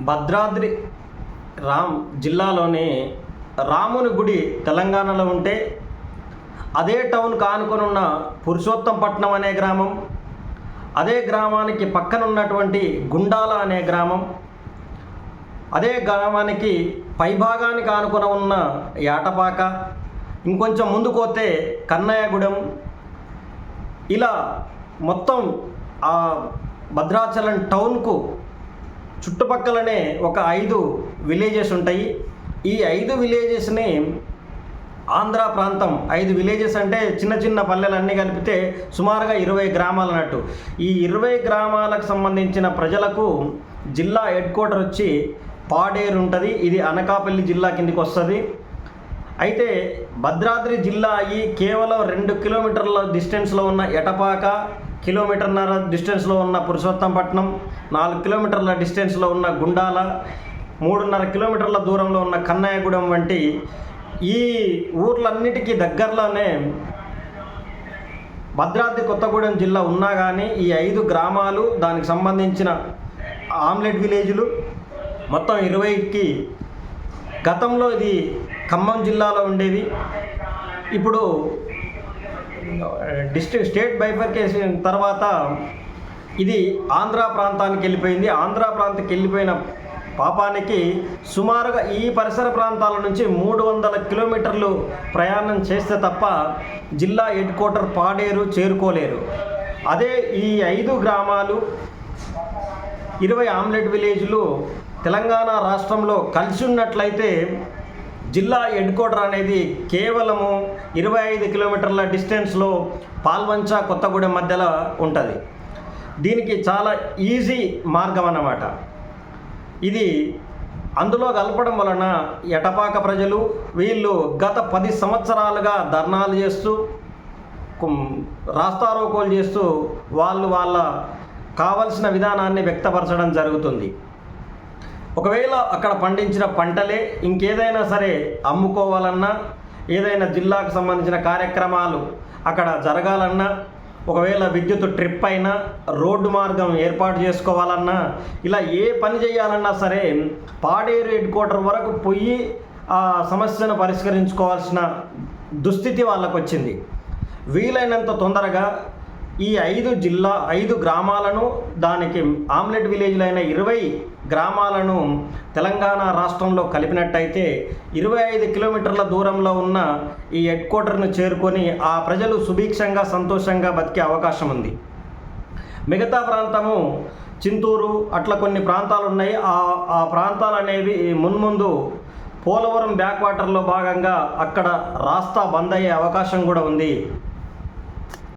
భద్రాద్రి రామ్ జిల్లాలోని రాముని గుడి తెలంగాణలో ఉంటే అదే టౌన్ కానుకొని ఉన్న పురుషోత్తంపట్నం అనే గ్రామం అదే గ్రామానికి పక్కన ఉన్నటువంటి గుండాల అనే గ్రామం అదే గ్రామానికి పైభాగానికి ఆనుకుని ఉన్న యాటపాక ఇంకొంచెం ముందుకు పోతే కన్నయ్యగూడెం. ఇలా మొత్తం ఆ భద్రాచలం టౌన్కు చుట్టుపక్కలనే ఒక ఐదు విలేజెస్ ఉంటాయి. ఈ ఐదు విలేజెస్ని ఆంధ్ర ప్రాంతం ఐదు విలేజెస్ అంటే చిన్న చిన్న పల్లెలన్నీ కలిపితే సుమారుగా ఇరవై గ్రామాలు అన్నట్టు. ఈ ఇరవై గ్రామాలకు సంబంధించిన ప్రజలకు జిల్లా హెడ్ క్వార్టర్ వచ్చి పాడేరు ఉంటుంది. ఇది అనకాపల్లి జిల్లా కిందికి వస్తుంది. అయితే భద్రాద్రి జిల్లా అయ్యి కేవలం రెండు కిలోమీటర్ల డిస్టెన్స్లో ఉన్న ఎటపాక కిలోమీటర్న్నర డిస్టెన్స్లో ఉన్న పురుషోత్తంపట్నం నాలుగు కిలోమీటర్ల డిస్టెన్స్లో ఉన్న గుండాల మూడున్నర కిలోమీటర్ల దూరంలో ఉన్న కన్నయ్యగూడెం వంటి ఈ ఊర్లన్నిటికీ దగ్గరలోనే భద్రాద్రి కొత్తగూడెం జిల్లా ఉన్నా కానీ ఈ ఐదు గ్రామాలు దానికి సంబంధించిన ఆమ్లెట్ విలేజ్లు మొత్తం ఇరవైకి గతంలో ఇది ఖమ్మం జిల్లాలో ఉండేది ఇప్పుడు డిస్ట్రిక్ట్ స్టేట్ బైఫర్కేషన్ తర్వాత ఇది ఆంధ్ర ప్రాంతానికి వెళ్ళిపోయింది. ఆంధ్ర ప్రాంతానికి వెళ్ళిపోయిన పాపానికి సుమారుగా ఈ పరిసర ప్రాంతాల నుంచి మూడు వందల కిలోమీటర్లు ప్రయాణం చేస్తే తప్ప జిల్లా హెడ్ క్వార్టర్ పాడేరు చేరుకోలేరు. అదే ఈ ఐదు గ్రామాలు ఇరవై ఆమ్లెట్ విలేజ్లు తెలంగాణ రాష్ట్రంలో కలిసి ఉన్నట్లయితే జిల్లా హెడ్ క్వార్టర్ అనేది కేవలము ఇరవై ఐదు కిలోమీటర్ల డిస్టెన్స్లో పాల్వంచ కొత్తగూడెం మధ్యలో ఉంటుంది. దీనికి చాలా ఈజీ మార్గం అన్నమాట. ఇది అందులో కలపడం వలన ఎటపాక ప్రజలు వీళ్ళు గత పది సంవత్సరాలుగా ధర్నాలు చేస్తూ రాస్తారోకోలు చేస్తూ వాళ్ళు వాళ్ళ కావలసిన విధానాన్ని వ్యక్తపరచడం జరుగుతుంది. ఒకవేళ అక్కడ పండించిన పంటలే ఇంకేదైనా సరే అమ్ముకోవాలన్నా ఏదైనా జిల్లాకు సంబంధించిన కార్యక్రమాలు అక్కడ జరగాలన్నా ఒకవేళ విద్యుత్ ట్రిప్ అయినా రోడ్డు మార్గం ఏర్పాటు చేసుకోవాలన్నా ఇలా ఏ పని చేయాలన్నా సరే పాడేరు హెడ్ క్వార్టర్ వరకు పోయి ఆ సమస్యను పరిష్కరించుకోవాల్సిన దుస్థితి వాళ్ళకు వచ్చింది వీలైనంత తొందరగా ఈ ఐదు జిల్లా ఐదు గ్రామాలను దానికి ఆమ్లెట్ విలేజ్లైన ఇరవై గ్రామాలను తెలంగాణ రాష్ట్రంలో కలిపినట్టయితే ఇరవై ఐదు కిలోమీటర్ల దూరంలో ఉన్న ఈ హెడ్ క్వార్టర్ను చేరుకొని ఆ ప్రజలు సుభిక్షంగా సంతోషంగా బతికే అవకాశం ఉంది. మిగతా ప్రాంతము చింతూరు అట్లా కొన్ని ప్రాంతాలు ఉన్నాయి ఆ ఆ ప్రాంతాలు అనేవి మున్ముందు పోలవరం బ్యాక్ వాటర్లో భాగంగా అక్కడ రాస్తా బంద్ అయ్యే అవకాశం కూడా ఉంది.